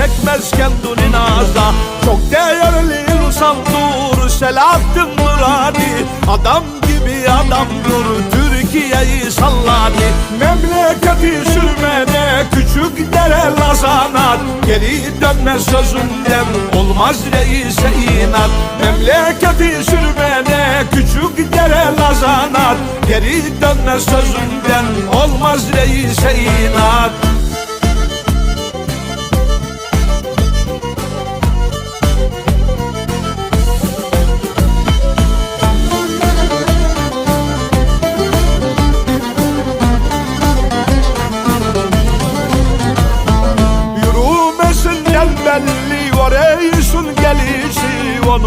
çekmez kendini naza. Çok değerli Ulusal'dur Selahattin Nurani Adam gibi adamdır Türkiye'yi salladı. Memleketi sürmene küçük dere lazanat Geri dönmez sözünden olmaz reise inat. Memleketi sürmene küçük dere lazanat Geri dönmez sözünden olmaz reise inat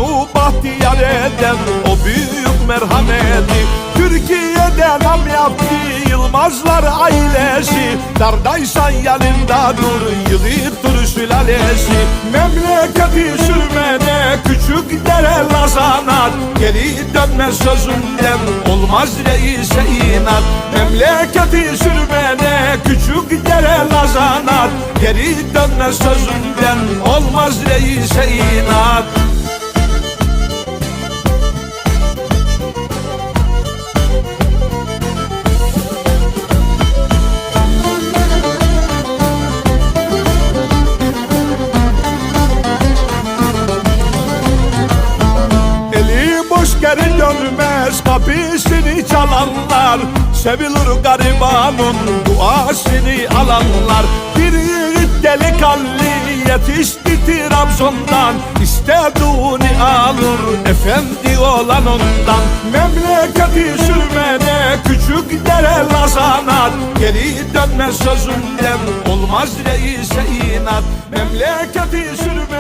Onu bahtiyar eden o büyük merhameti Türkiye'de nam yaptı Yılmazlar ailesi Dardaysan yanında dur Yığıp dur sülalesi Memleketi sürmene küçük dere lazanat Geri dönmez sözünden olmaz reise inat Memleketi sürmene küçük dere lazanat Geri dönmez sözünden olmaz reise inat kapısını çalanlar Sevilir garibanın duasını alanlar. Bir yiğit delikanlı yetişti Trabzon'dan İstediğini alır efendi olan ondan. Memleketi sürmene küçük dere lazanat Geri dönmez sözünden olmaz reise inat. Memleketi sürmene